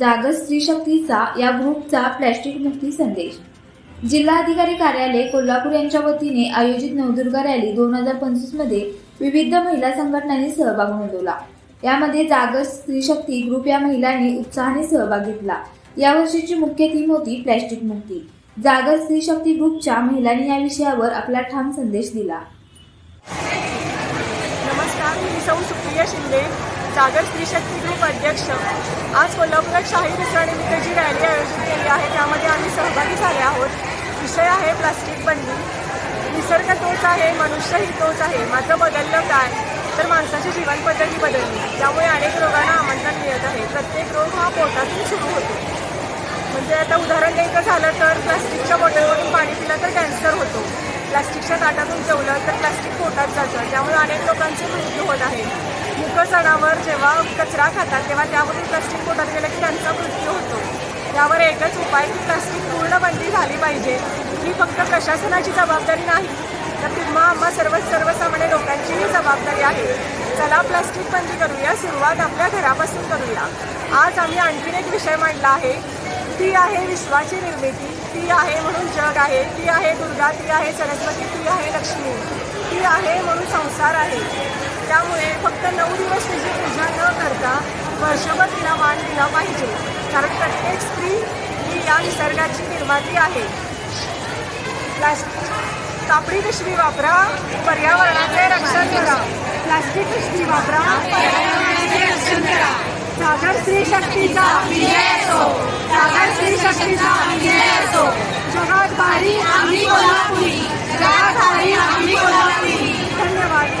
जागस स्त्री शक्तीचा या ग्रुपचा प्लॅस्टिक मुक्ती संदेश. जिल्हाधिकारी कार्यालय कोल्हापूर यांच्या वतीने आयोजित नवदुर्गा रॅली दोन हजार पंचवीसमध्ये विविध महिला संघटनांनी सहभाग नोंदवला. यामध्ये जागर स्त्री शक्ती ग्रुप या महिलांनी उत्साहाने सहभाग घेतला. यावर्षीची मुख्य थीम होती प्लॅस्टिक मुक्ती. जागर स्त्री शक्ती ग्रुपच्या महिलांनी या विषयावर आपला ठाम संदेश दिला. नमस्कार मी सौ सुप्रिया शिंदे. जागर स्त्री शक्ती ग्रुप अध्यक्ष. आज कोल्हापुरात शाही दुसऱ्यानिमित्त जी रॅली आयोजित केली आहे. त्यामध्ये आम्ही सहभागी झाले आहोत. विषय आहे प्लास्टिक बंदी. निसर्ग तोच आहे मनुष्यही तोच आहे. मात्र बदललं काय? तर माणसाची जीवनपद्धती बदलली. त्यामुळे अनेक रोगांना आमंत्रण मिळत आहे. प्रत्येक रोग हा पोटातून सुरू होतो. म्हणजे आता उदाहरण द्यायचं झालं तर प्लास्टिकच्या बॉटलवरून पाणी पिलं तर कॅन्सर होतो. प्लास्टिकच्या ताटातून जेवलं तर प्लास्टिक पोटात जातं. त्यामुळे अनेक लोकांचे मृत्यू होत आहे. मुखसणावर जेव्हा कचरा खातात तेव्हा त्यामधून प्लास्टिक पोटात गेलं की त्यांचा मृत्यू होतो. त्यावर एकच उपाय की प्लास्टिक पूर्ण बंदी झाली पाहिजे. ही फक्त प्रशासनाची जबाबदारी नाही तर किंवा आम्हा सर्व सर्वसामान्य लोकांचीही जबाबदारी आहे. चला प्लास्टिक बंदी करूया सुरुवात आपल्या घरापासून करूया. आज आम्ही आणखीन एक विषय मांडला आहे. ती आहे विश्वाची निर्मिती. ती आहे म्हणून जग आहे. ती आहे दुर्गा. ती आहे सरस्वती. ती आहे लक्ष्मी. ती आहे म्हणून संसार आहे. त्यामुळे फक्त नऊ दिवस तिची पूजा न करता वर्षभर तिला मान दिला पाहिजे. कारण प्रत्येक स्त्री ही या निसर्गाची निर्माती आहे. प्लास्टिक कापडी पिशवी वापरा पर्यावरणाचे रक्षण करा. प्लास्टिक पिशवी वापरा पर्यावरणाचे रक्षण करा. सागर स्त्री शक्तीचा विजय असो सागर स्त्री शक्तीचा विजय असो जगात भारी आम्ही कोल्हापुरी जगात भारी आम्ही कोल्हापुरी धन्यवाद